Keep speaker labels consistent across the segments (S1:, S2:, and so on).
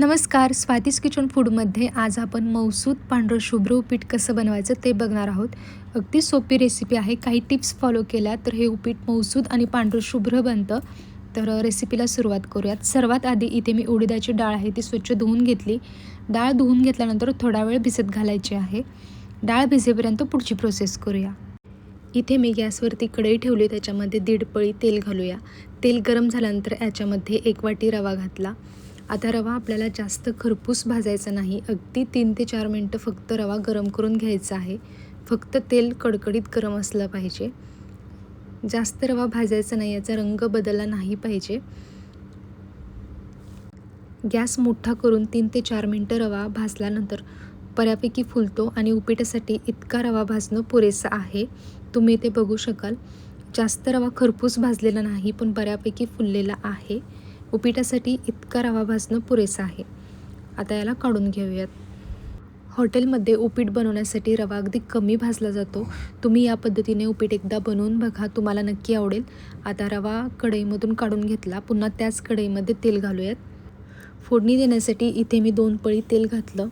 S1: नमस्कार स्वातीस किचन फूडमध्ये आज आपण मौसूद पांढरं शुभ्र उपीट कसं बनवायचं ते बघणार आहोत. अगदी सोपी रेसिपी आहे. काही टिप्स फॉलो केल्या तर हे उपीट मौसूद आणि पांढरं शुभ्र बनतं. तर रेसिपीला सुरुवात करूयात. सर्वात आधी इथे मी उडीदाची डाळ आहे ती स्वच्छ धुवून घेतली. डाळ धुवून घेतल्यानंतर थोडा वेळ भिजत घालायची आहे. डाळ भिजेपर्यंत पुढची प्रोसेस करूया. इथे मी गॅसवरती कढई ठेवली त्याच्यामध्ये दीड पळी तेल घालूया. तेल गरम झाल्यानंतर याच्यामध्ये एक वाटी रवा घातला. आता रवा आपल्याला जास्त खरपूस भाजायचा नाही. अगदी तीन ते चार मिनटं फक्त रवा गरम करून घ्यायचा आहे. फक्त तेल कडकडीत गरम असलं पाहिजे. जास्त रवा भाजायचा नाही याचा रंग बदलला नाही पाहिजे. गॅस मोठा करून तीन ते चार मिनटं रवा भाजल्यानंतर बऱ्यापैकी फुलतो आणि उपीटासाठी इतका रवा भाजणं पुरेसं आहे. तुम्ही ते बघू शकाल. जास्त रवा खरपूस भाजलेला नाही पण बऱ्यापैकी फुललेला आहे. उपीटासाठी इतका रवा भाजणं पुरेसं आहे. आता याला काढून घेऊयात. हॉटेलमध्ये उपीट बनवण्यासाठी रवा अगदी कमी भाजला जातो. तुम्ही या पद्धतीने उपीट एकदा बनवून बघा तुम्हाला नक्की आवडेल. आता रवा कढईमधून काढून घेतला. पुन्हा त्याच कढईमध्ये तेल घालूयात. फोडणी देण्यासाठी इथे मी दोन पळी तेल घातलं.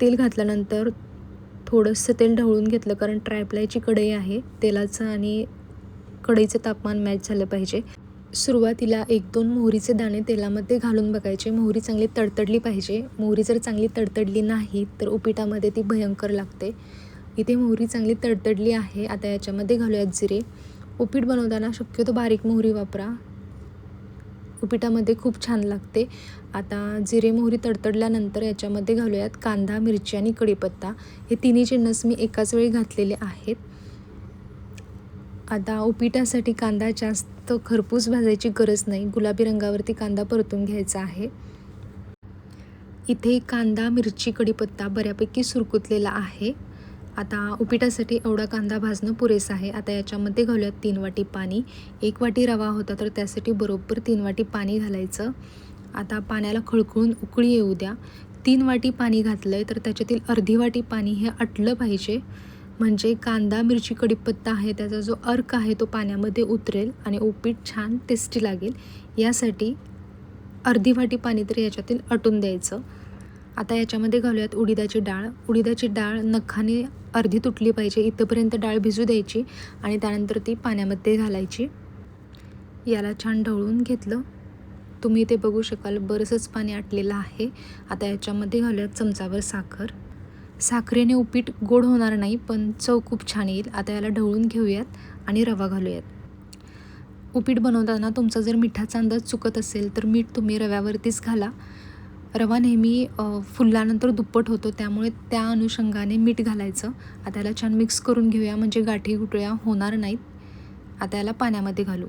S1: तेल घातल्यानंतर थोडंसं तेल ढवळून घेतलं कारण ट्रायप्लायची कढई आहे. तेलाचं आणि कढईचं तापमान मॅच झालं पाहिजे. सुरुवातीला एक दोन मोहरीचे दाणे तेलामध्ये घालून बघायचे. मोहरी चांगली तडतडली पाहिजे. मोहरी जर चांगली तडतडली नाही तर उपिटामध्ये ती भयंकर लागते. इथे मोहरी चांगली तडतडली आहे. आता याच्यामध्ये घालूयात जिरे. उपीट बनवताना शक्यतो बारीक मोहरी वापरा. उपीटामध्ये खूप छान लागते. आता जिरे मोहरी तडतडल्यानंतर याच्यामध्ये घालूयात कांदा मिरची आणि कढीपत्ता. हे तिन्ही जिन्नस मी एकाच वेळी घातलेले आहेत. आता उपिटासाठी कांदा जास्त खरपूस भाजायची गरज नाही. गुलाबी रंगावरती कांदा परतून घ्यायचा आहे. इथे कांदा मिरची कढीपत्ता बऱ्यापैकी सुरकुतलेला आहे. आता उपिटासाठी एवढा कांदा भाजणं पुरेसं आहे. आता याच्यामध्ये घालूयात तीन वाटी पाणी. एक वाटी रवा होता तर त्यासाठी बरोबर तीन वाटी पाणी घालायचं. आता पाण्याला खळखळून उकळी येऊ द्या. तीन वाटी पाणी घातलं आहे तर त्याच्यातील अर्धी वाटी पाणी हे आटलं पाहिजे. म्हणजे कांदा मिरची कढीपत्ता आहे त्याचा जो अर्क आहे तो पाण्यामध्ये उतरेल आणि उपीट छान टेस्टी लागेल. यासाठी अर्धी वाटी पाणी तरी याच्यातील अटून द्यायचं. आता याच्यामध्ये घालूयात उडीदाची डाळ. उडीदाची डाळ नखाने अर्धी तुटली पाहिजे इथंपर्यंत डाळ भिजू द्यायची आणि त्यानंतर ती पाण्यामध्ये घालायची. याला छान ढवळून घेतलं. तुम्ही ते बघू शकाल बरंचंच पाणी आटलेलं आहे. आता याच्यामध्ये घालूयात चमचावर साखर. साखरेने उपीट गोड होणार नाही पण चव खूप छान येईल. आता याला ढवळून घेऊयात आणि रवा घालूयात. उपीट बनवताना तुमचा जर मिठाचा अंदाज चुकत असेल तर मीठ तुम्ही रव्यावरतीच घाला. रवा नेहमी फुलल्यानंतर दुप्पट होतो त्यामुळे त्या अनुषंगाने मीठ घालायचं. आता याला छान मिक्स करून घेऊया म्हणजे गाठी गुटळ्या होणार नाहीत. आता याला पाण्यामध्ये घालू.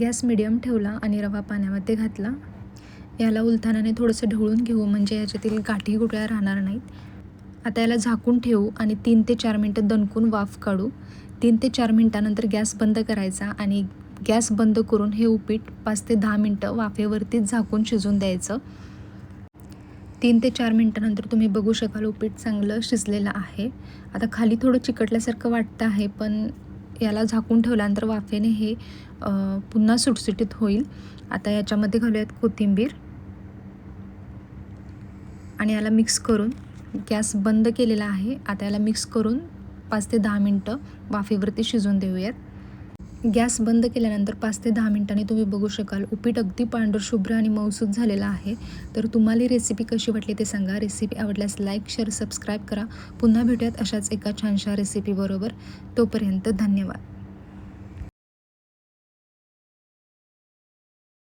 S1: गॅस मिडियम ठेवला आणि रवा पाण्यामध्ये घातला. याला उलथानाने थोडंसं ढवळून घेऊ म्हणजे याच्यातील गाठी गुटळ्या राहणार नाहीत. आता याला झाकून ठेवू आणि तीन ते चार मिनटं दणकून वाफ काढू. तीन ते चार मिनटानंतर गॅस बंद करायचा आणि गॅस बंद करून हे उपीट पाच ते दहा मिनटं वाफेवरतीच झाकून शिजून द्यायचं. तीन ते चार मिनटानंतर तुम्ही बघू शकाल उपीट चांगलं शिजलेलं आहे. आता खाली थोडं चिकटल्यासारखं वाटतं आहे पण याला झाकून ठेवल्यानंतर वाफेने हे पुन्हा सुटसुटीत होईल. आता याच्यामध्ये घालूयात कोथिंबीर. आणि याला मिक्स करून गॅस बंद केलेला आहे. आता याला मिक्स करून पाच ते दहा मिनटं वाफेवरती शिजवून देऊयात. गॅस बंद केल्यानंतर पाच ते दहा मिनटांनी तुम्ही बघू शकाल उपीट अगदी पांढर शुभ्र आणि मऊसूद झालेला आहे. तर तुम्हाला रेसिपी कशी वाटली ते सांगा. रेसिपी आवडल्यास लाईक शेअर सबस्क्राईब करा. पुन्हा भेटूयात अशाच एका छानशा रेसिपीबरोबर तोपर्यंत धन्यवाद.